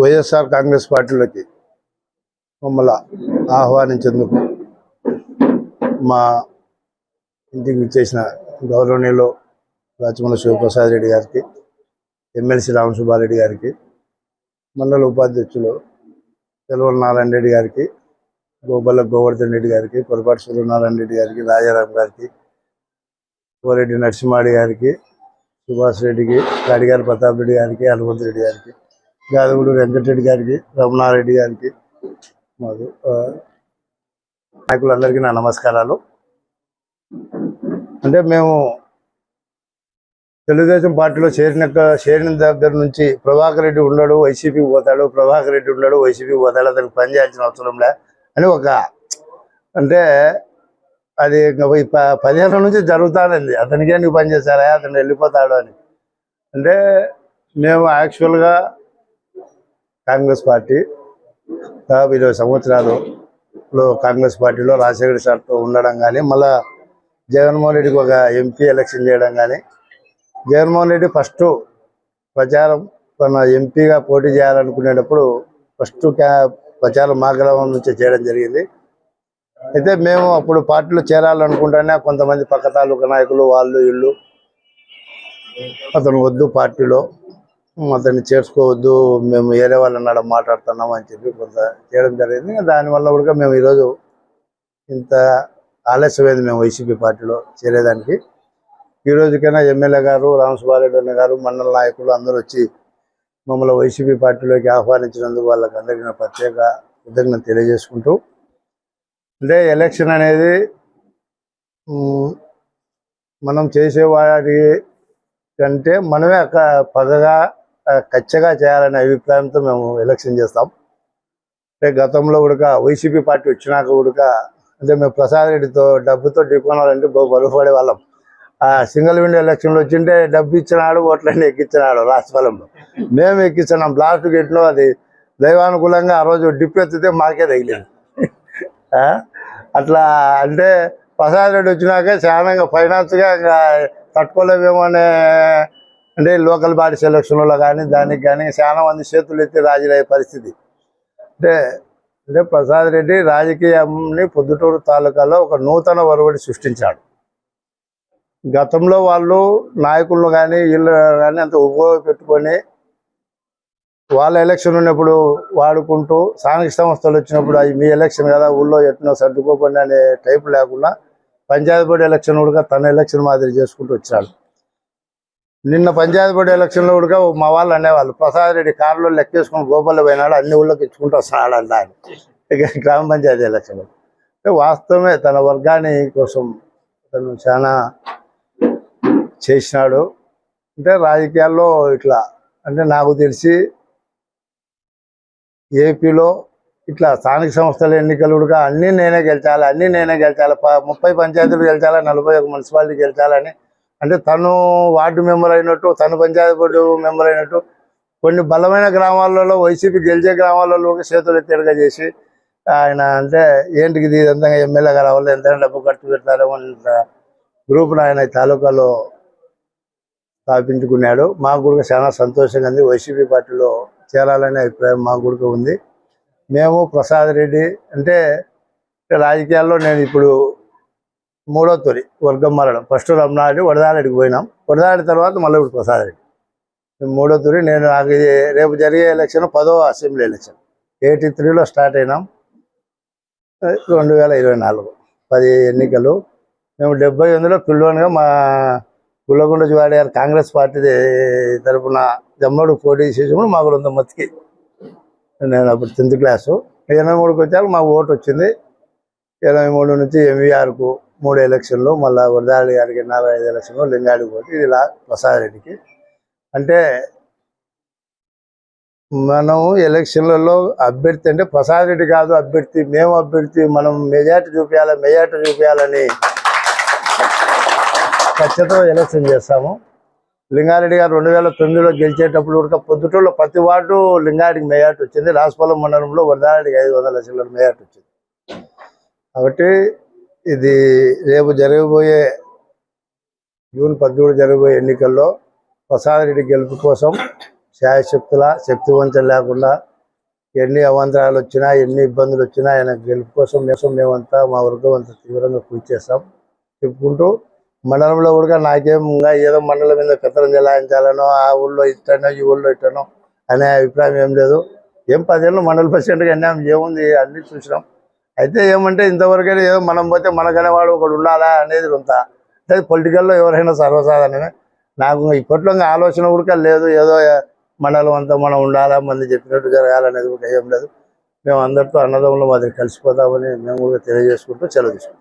వైఎస్ఆర్ కాంగ్రెస్ పార్టీలోకి మమ్మల్ని ఆహ్వానించేందుకు మా ఇంటికి చేసిన గౌరవనీయులు రాచమల్ల శివప్రసాద్ రెడ్డి గారికి ఎమ్మెల్సీ రామసుబ్బారెడ్డి గారికి మండల ఉపాధ్యక్షులు తెలవల నారాయణ రెడ్డి గారికి గోబల్ల గోవర్ధన్ రెడ్డి గారికి పొరపాటు సూర్యనారాయణ రెడ్డి గారికి రాజారాం గారికి కోరెడ్డి నరసింహాడి గారికి సుభాష్ రెడ్డికి కాడిగారి ప్రతాప్ రెడ్డి గారికి హనుమంత్ రెడ్డి గారికి గాదగుడు వెంకటరెడ్డి గారికి రమణారెడ్డి గారికి మాకు నాయకులందరికీ నా నమస్కారాలు. అంటే మేము తెలుగుదేశం పార్టీలో చేరిన చేరిన దగ్గర నుంచి ప్రభాకర్ రెడ్డి ఉన్నాడు వైసీపీకి పోతాడు ప్రభాకర్ రెడ్డి ఉన్నాడు వైసీపీకి పోతాడు అతనికి పని చేయాల్సిన అవసరం లే అని ఒక అంటే అది ఇంకా ప- పదిహేను నుంచి జరుగుతానండి అతనికి నీకు పని చేశారా? అతను వెళ్ళిపోతాడు అని. అంటే మేము యాక్చువల్గా కాంగ్రెస్ పార్టీ దాదాపు ఇరవై సంవత్సరాలులో కాంగ్రెస్ పార్టీలో రాజశేఖర సార్తో ఉండడం కానీ మళ్ళా జగన్మోహన్ రెడ్డికి ఒక ఎంపీ ఎలక్షన్ చేయడం కానీ జగన్మోహన్ రెడ్డి ఫస్ట్ ప్రచారం తన ఎంపీగా పోటీ చేయాలనుకునేటప్పుడు ఫస్ట్ ప్రచారం మా గ్రామం నుంచి చేయడం జరిగింది. అయితే మేము అప్పుడు పార్టీలో చేరాలనుకుంటేనే కొంతమంది పక్క తాలూకా నాయకులు వాళ్ళు వీళ్ళు అతను వద్దు పార్టీలో అతన్ని చేర్చుకోవద్దు మేము వేరే వాళ్ళు అన్నాడు మాట్లాడుతున్నాం అని చెప్పి కొంత చేయడం జరిగింది. ఇంకా దానివల్ల కూడా మేము ఈరోజు ఇంత ఆలస్యమైంది మేము వైసీపీ పార్టీలో చేరేదానికి. ఈ రోజుకైనా ఎమ్మెల్యే గారు రామసుబ్బారెడ్డి గారు మండల నాయకులు అందరూ వచ్చి మమ్మల్ని వైసీపీ పార్టీలోకి ఆహ్వానించినందుకు వాళ్ళకి అందరికీ ప్రత్యేక కృతజ్ఞత తెలియజేసుకుంటూ అంటే ఎలక్షన్ అనేది మనం చేసేవాడి కంటే మనమే ఒక పగగా ఖచ్చితంగా కచ్చగా చేయాలనే అభిప్రాయంతో మేము ఎలక్షన్ చేస్తాం. అంటే గతంలో కూడా వైసీపీ పార్టీ వచ్చినాక కూడా అంటే మేము ప్రసాద్ రెడ్డితో డబ్బుతో ఢీకొనాలంటే బహు బలుపడే వాళ్ళం. ఆ సింగిల్ విండో ఎలక్షన్లో వచ్చింటే డబ్బు ఇచ్చినాడు ఓట్లన్నీ ఎక్కించినాడు రాష్ట్రఫలంలో మేము ఎక్కించినాం లాస్ట్ గేట్లో అది దైవానుకూలంగా ఆ రోజు డిప్ ఎత్తితే మాకే తగిలింది. ఆ? అట్లా అంటే ప్రసాద్ రెడ్డి వచ్చినాక చాలా ఫైనాన్స్గా ఇంకా తట్టుకోలేమేమో అనే అంటే లోకల్ బాడీ సెలక్షన్లో కానీ దానికి కానీ చాలా మంది చేతులు ఎత్తి రాజులయ్యే పరిస్థితి. అంటే అంటే ప్రసాద్ రెడ్డి రాజకీయంని పొద్దుటూరు తాలూకాలో ఒక నూతన ఒరవడి సృష్టించాడు. గతంలో వాళ్ళు నాయకులను కానీ వీళ్ళు కానీ అంత ఉపయోగపెట్టుకొని వాళ్ళ ఎలక్షన్ ఉన్నప్పుడు వాడుకుంటూ స్థానిక సంస్థలు వచ్చినప్పుడు అవి మీ ఎలక్షన్ కదా ఊళ్ళో ఎట్టినో సర్దుకోకుండా అనే టైప్ లేకుండా పంచాయతీ బోర్డు ఎలక్షన్ కూడా తన ఎలక్షన్ మాదిరి చేసుకుంటూ వచ్చాడు. నిన్న పంచాయతీ బోర్డు ఎలక్షన్లో కూడా మా వాళ్ళు అనేవాళ్ళు ప్రసాద్ రెడ్డి కారులో లెక్కేసుకుని గోపాల్లో పోయినాడు అన్ని ఊళ్ళోకి ఇచ్చుకుంటూ వస్తున్నాడు అంట ఇక గ్రామ పంచాయతీ ఎలక్షన్ వాస్తవమే తన వర్గాన్ని కోసం తను చాలా చేసినాడు. అంటే రాజకీయాల్లో ఇట్లా అంటే నాకు తెలిసి ఏపీలో ఇట్లా స్థానిక సంస్థల ఎన్నికలు కూడా అన్నీ నేనే గెలిచాలి అన్నీ నేనే గెలిచాలి ప- ముప్పై పంచాయతీలు గెలిచాలి నలభై ఒక మున్సిపాలిటీ గెలిచాలని అంటే తను వార్డు మెంబర్ అయినట్టు తను పంచాయతీ బోర్డు మెంబర్ అయినట్టు కొన్ని బలమైన గ్రామాలలో వైసీపీ గెలిచే గ్రామాలలో కూడా చేతులు ఎత్తేడుగా చేసి ఆయన అంటే ఏంటికి ఇది ఇదంతా ఎమ్మెల్యే గారు అవ్వాలి ఎంత డబ్బు ఖర్చు పెడతారేమో అని గ్రూప్ను ఆయన ఈ తాలూకాలో స్థాపించుకున్నాడు. మాకు కూడా చాలా సంతోషంగా ఉంది. వైసీపీ పార్టీలో చేరాలనే అభిప్రాయం మాకు కూడా ఉంది. మేము ప్రసాద్ రెడ్డి అంటే రాజకీయాల్లో నేను ఇప్పుడు మూడో తొలి వర్గం మారడం ఫస్ట్ రమణారెడ్డి వడదారెడ్డికి పోయినాం. వడదారెడ్డి తర్వాత మళ్ళీ ప్రసాద్ రెడ్డి మూడో తొలి నేను నాకు రేపు జరిగే ఎలక్షన్ పదో అసెంబ్లీ ఎలక్షన్ ఎయిటీ త్రీలో స్టార్ట్ అయినాం. రెండు వేల ఇరవై నాలుగు పది ఎన్నికలు. మేము డెబ్బై ఎనిమిదిలో పిల్లోనిగా మా గుల్లగుండ జువాడి గారు కాంగ్రెస్ పార్టీ తరఫున జమ్మడు పోటీ చేసినప్పుడు మా రెండు మతికి నేను అప్పుడు టెన్త్ క్లాసు ఎనభై మూడుకి వచ్చాక మా ఓటు వచ్చింది. ఎనభై మూడు నుంచి ఎంవీఆర్కు మూడు ఎలక్షన్లు మళ్ళీ వరదాడి గారికి నాలుగు ఐదు ఎలక్షన్లు లింగాడి పోటీ ఇది ఇలా ప్రసాద్ రెడ్డికి. అంటే మనం ఎలక్షన్లలో అభ్యర్థి అంటే ప్రసాద్ రెడ్డి కాదు అభ్యర్థి మేము అభ్యర్థి మనం మెజార్టీ చూపించాలి మెజార్టీ చూపించాలని ఖచ్చితంగా ఎలక్షన్ చేస్తాము. లింగారెడ్డి గారు రెండు వేల తొమ్మిదిలో గెలిచేటప్పుడు కూడా పొద్దుటూరులో ప్రతి వార్డు లింగారెడ్డికి మేయాట్ వచ్చింది. రాసుపాలెం మండలంలో వరదారెడ్డికి ఐదు వందల లక్షల మేయాట్ వచ్చింది. కాబట్టి ఇది రేపు జరగబోయే జూన్ పద్దెనిమిది జరగబోయే ఎన్నికల్లో ప్రసాద్ రెడ్డి గెలుపు కోసం శాయశక్తుల శక్తి లేకుండా ఎన్ని అవాంతరాలు వచ్చినా ఎన్ని ఇబ్బందులు వచ్చినా ఆయన గెలుపు కోసం మేము మేమంతా మా వర్గం అంత తీవ్రంగా కృషి చేస్తాం. చెప్పుకుంటూ మండలంలో కూడా నాకేం ఏదో మండలం మీద పెత్తనం చెలాయించాలనో ఆ ఊళ్ళో ఇట్టనో ఈ ఊళ్ళో ఇట్టనో అనే అభిప్రాయం ఏం లేదు. ఏం పదేళ్ళు మండల ప్రెసిడెంట్గా అన్నాం ఏముంది అన్ని చూసినాం. అయితే ఏమంటే ఇంతవరకైనా ఏదో మనం పోతే మనకనే వాడు ఒకడు ఉండాలా అనేది కొంత. అంటే పొలిటికల్లో ఎవరైనా సర్వసాధారణమే. నాకు ఇప్పట్లో ఇంకా ఆలోచన కూడా లేదు. ఏదో మండలం అంతా మనం ఉండాలా మంది చెప్పినట్టు జరగాలనేది కూడా ఏం లేదు. మేము అందరితో అన్నదమ్ములు మాదిరి కలిసిపోతామని మేము కూడా తెలియజేసుకుంటూ సెలవు తీసుకుంటాం